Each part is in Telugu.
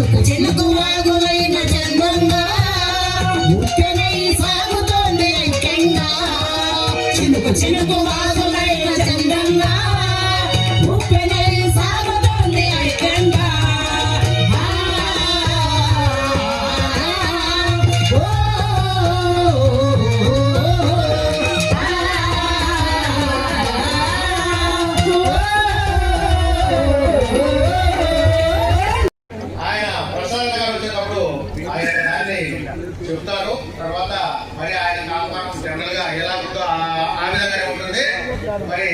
చినుకు చినుకు వాగులైన చందంగా మరి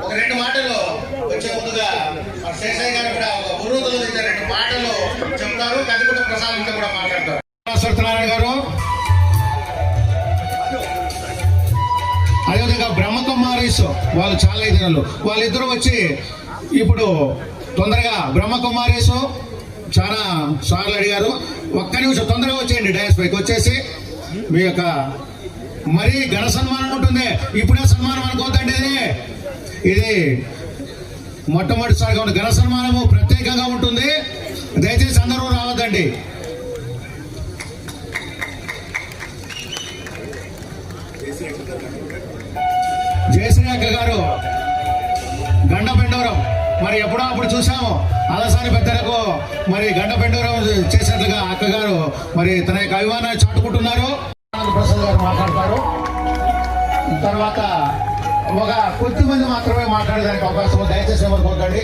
ఒక రెండు మాటలు వచ్చే ముందుగా మరి శేషయ్య గారు కూడా ఒక గురువుతో రెండు మాటలు చెప్తారు. కదిగుట ప్రసాద్ ఇంకా కూడా మాట్లాడతారు. సత్యనారాయణ గారు. అదేవిధంగా బ్రహ్మకుమారీస్ వాళ్ళు చాలా ఇతరులు వాళ్ళిద్దరూ వచ్చి ఇప్పుడు తొందరగా బ్రహ్మకుమారీస్ చాలా సార్లు అడిగారు. ఒక్క నిమిషం తొందరగా వచ్చేయండి డాన్స్ పైకి. వచ్చేసి మీ యొక్క మరీ ఘన సన్మానం ఉంటుంది. ఇప్పుడే సన్మానం అనుకోద్దండి ఇది మొట్టమొదటిసారిగా ఉన్న ఘన సన్మానము ప్రత్యేకంగా ఉంటుంది. దయచేసి అందరూ రావద్దండి. జయశ్రీ అక్క గారు గండ పెండవరం మరి ఎప్పుడో అప్పుడు చూసాము. అలసాని పెద్దలకు మరి గండపెండూరం చేసినట్లుగా అక్కగారు మరి తన యొక్క అభిమానాన్ని చాటుకుంటున్నారు. ప్రసాద్ గారు మాట్లాడతారు. తర్వాత ఒక కొద్ది మంది మాత్రమే మాట్లాడడానికి అవకాశం. దయచేసి ఎవరు కొట్టండి?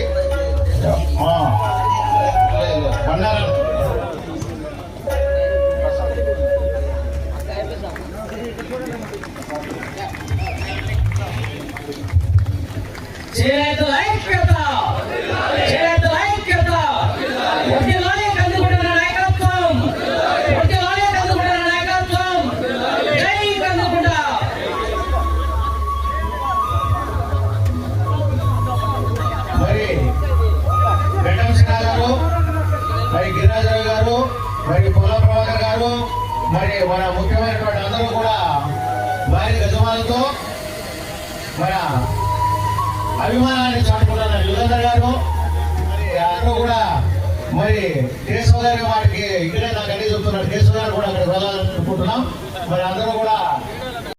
బండారం. మరి పొల ప్రభాకర్ గారు మరి మన ముఖ్యమైనటువంటి అందరూ కూడా వారి యజమానులతో మన అభిమానాన్ని చాటుకున్న యుగంధర్ గారు మరి అందరూ కూడా మరి కేశవ గారి వారికి ఇక్కడే నాకు అన్ని చెప్తున్నారు. కేశవ గారు కూడా అక్కడికి వెళ్ళాలనుకుంటున్నాం. మరి అందరూ కూడా